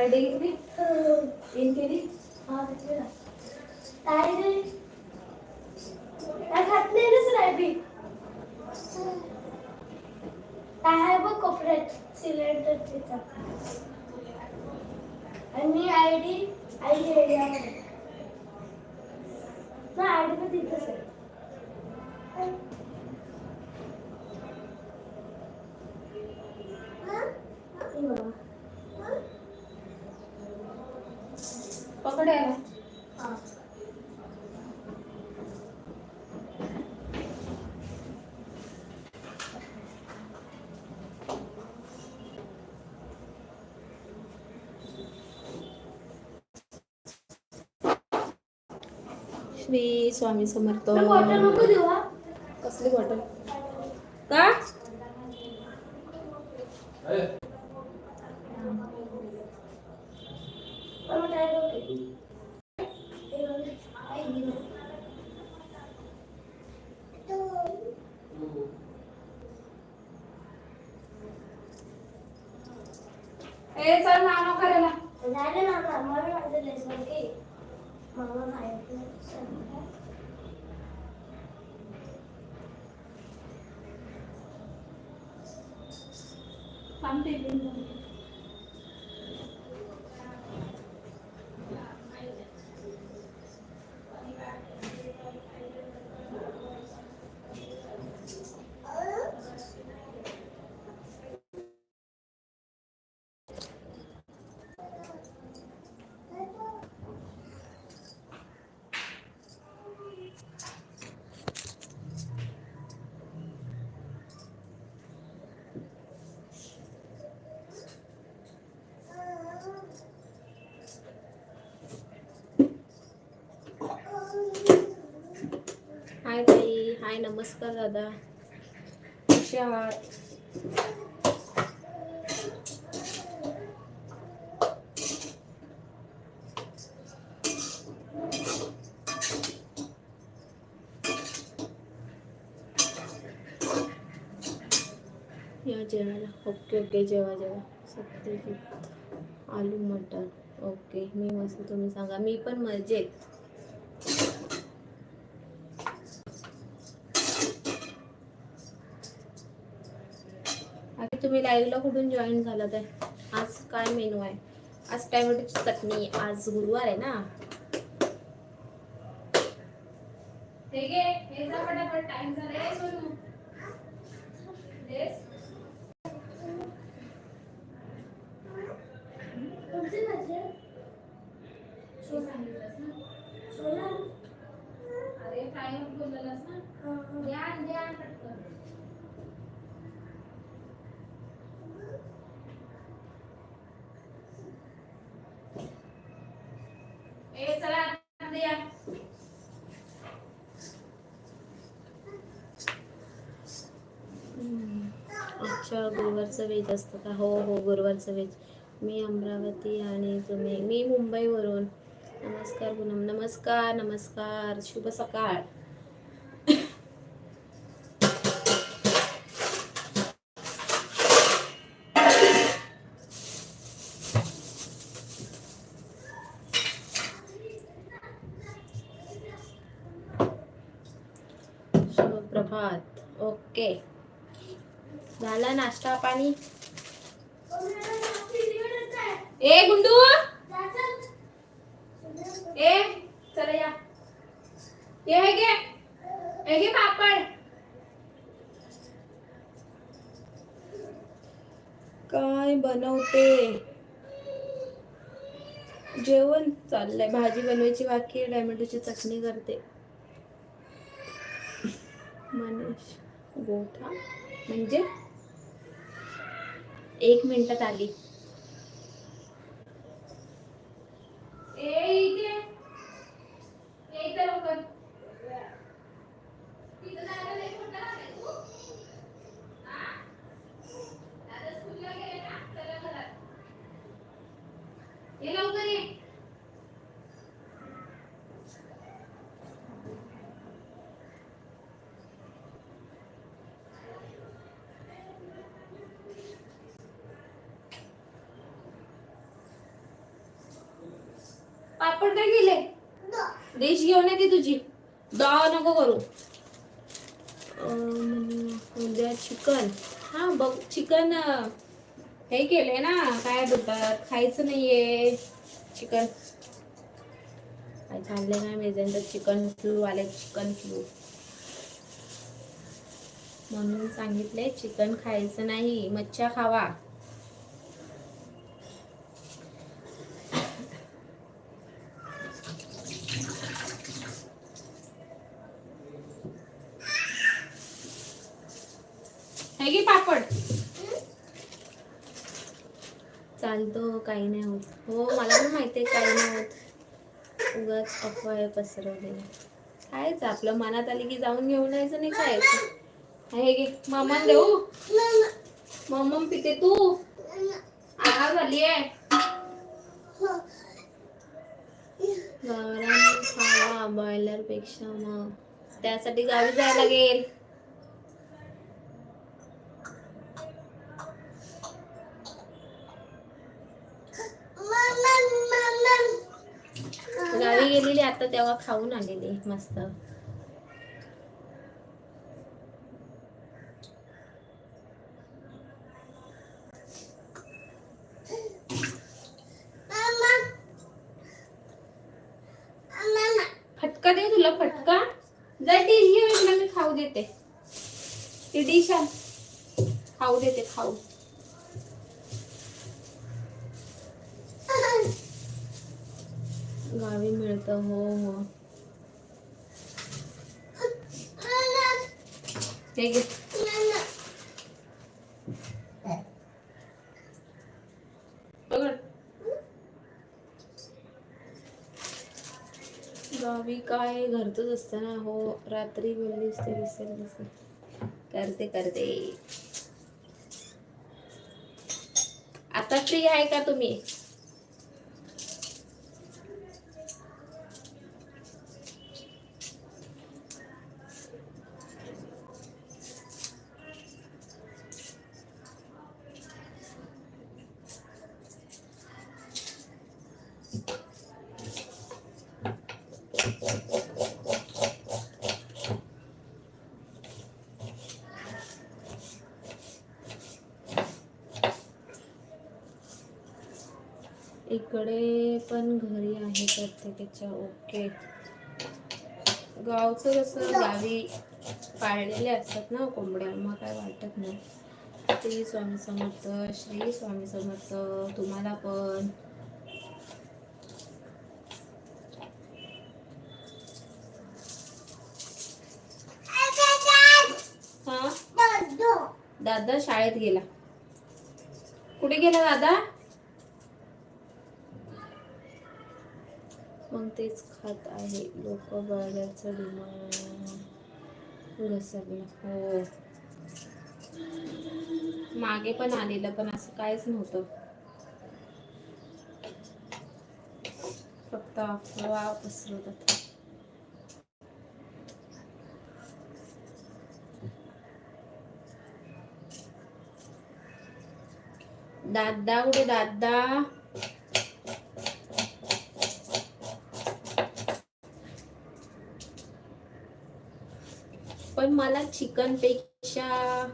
घेतली इन केली खात नाही ना सोयाबीन काय आहे बघ सिलेंडर तिथं आणि आय डी आय डी एरियामध्ये ना आय डी पण तिथंच आहे हे बघा. पकड याला हा. श्री स्वामी समर्थ. मी कसली बॉटल Tá something हाय ताई हाय नमस्कार दादा. कसे आहात? या जेवायला. ओके ओके जेवा जेवा. सत्यजित आलू मटर ओके मी मस्त तुम्ही सांगा. मी पण मजेत. आता तुम्ही लाईव्हला कुठून जॉईन झालात आहे आज काय मेनू आहे? आज टॅमॅटोची चटणी? आज गुरुवार आहे ना? हे घे, हे जा पटापट, time झाला. ए, सोनू. Yes. कोणती भाजी आहे? तू सांगितलंस ना. छोला? अरे काय बोललेलास ना हा, हा. द्या द्या पटकन ए चला आतमध्ये या हम्म. अच्छा गुरुवारचं वेज असतं का? हो हो गुरुवारचं वेज मी अमरावती आणि तुम्ही मी मुंबईवरून. नमस्कार पूनम नमस्कार नमस्कार. शुभ सकाळ. शुभ प्रभात ओके. झाला नाश्ता पाणी. ए गुंडू! ए चला या. ये हे घे. हे घे पापड. काय बनवते? जेवण चाललंय. भाजी बनवायची बाकी टॅमॅटोची चटणी करते. मनीष गोठा. म्हणजे? एक मिनिटात आली. ए इथे ए इथे लवकर तिथं जायला लय मोठं लागलंय तू. हा? दादा स्कूलला गेले ना? चला घरात. ये लवकर ये पापड काय गेले डिश घेऊन येते तुझी. डाळ नको करू. उद्या चिकन. हा बघ चिकन हे केले ना काय बोलतात? खायचं नाहीये. चिकन. काय चाललंय काय माहिती चिकन फ्लू आले चिकन फ्लू म्हणून सांगितले चिकन खायचं नाही मच्छा खावा है की पापड चालतो काही नाही होत. हो मला पण माहिती आहे काही नाही होत. उगाच अफवा पसरवले खायचं आपलं मनात आली की जाऊन घेऊन यायचं नाही खायचं. हे घे मामा देऊ. मम्मम पिते तू. आग झाली आहे. गावरान खावा बॉयलरपेक्षा मग. त्यासाठी गावी जायला लागेल. आता तेव्हा खाऊन आलेली मस्त. फटका दे तुला फटका. जर डिश घे तुला मी खाऊ देते. ती डिश खाऊ देते खाऊ. गावी मिळतं हो। हो। हे घे गावी काय घरचंच असतं ना हो रात्री बोललीस ते दिसेल दिसेल करते करते। आता फ्री आहे का तुम्ही? इकडे पण घरी आहे प्रत्येकाच्या. ओके. गावचं कसं गावी पाळलेले असतात ना कोंबड्या मग काय वाटत नाही. श्री स्वामी समर्थ श्री स्वामी समर्थ तुम्हाला पण. दादा शाळेत गेला. कुठे गेला दादा? मग तेच खात आहे. लोक बर्गरचं डिमांड घसरलं हो. मागे पण आलेलं पण असं काहीच नव्हतं. फक्त अफवा पसरवतात दादा कुठे? दादा पण मला चिकनपेक्षा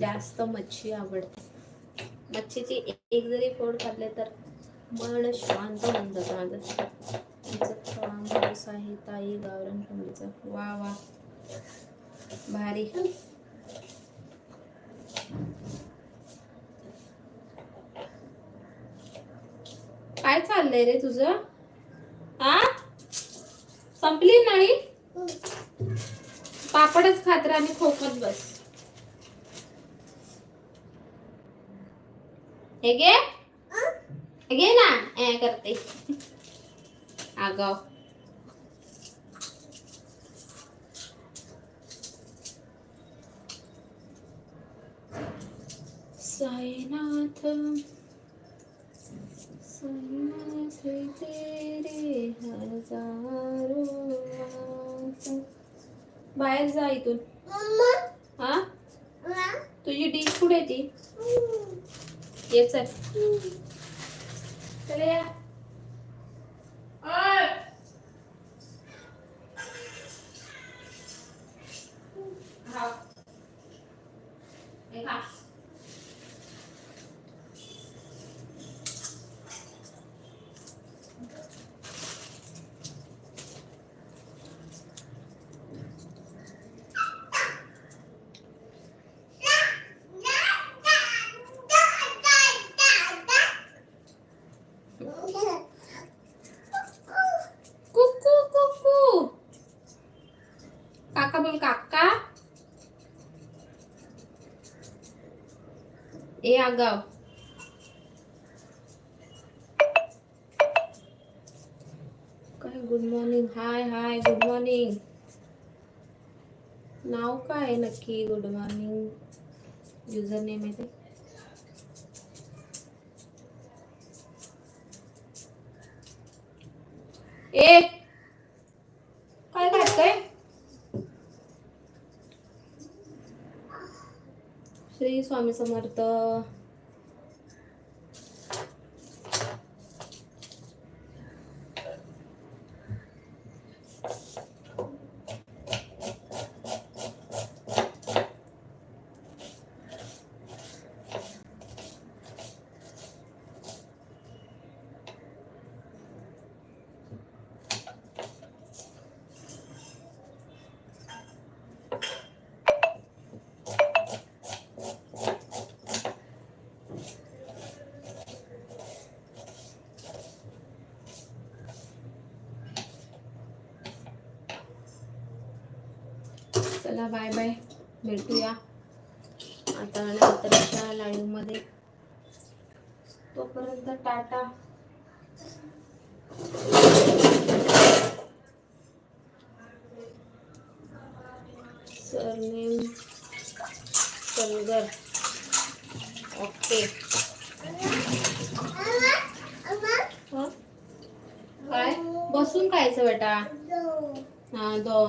जास्त मच्छी आवडते. मच्छीची एक जरी फोड खाल्ले तर मन शांत होऊन जातं माझं. फार्म हाऊस आहे ताई गावरण फॅमिलीचं. वा वा. भारी. काय चाललंय रे तुझं? आ? संपली नाही? हो. पापडच खात राहा आणि खोकत बस. हे घे. घे ना. ए करते. आगाव साईनाथ. साईनाथ तेरे हजार बाहेर जा इथून. हा? तुझी डिश कुठे ती? ये चल. चल या. कुकू ए आगाव काय good morning hi hi good morning नाव काय आहे नक्की गुड मॉर्निंग युजर नेम आहे ते ए काय काय श्री स्वामी समर्थ चला बाय बाय भेटूया. आता नंतरच्या लाईव्हमध्ये तोपर्यंत टाटा. सरनेम सलगर ओके काय बसून खायचं बेटा. हा दो.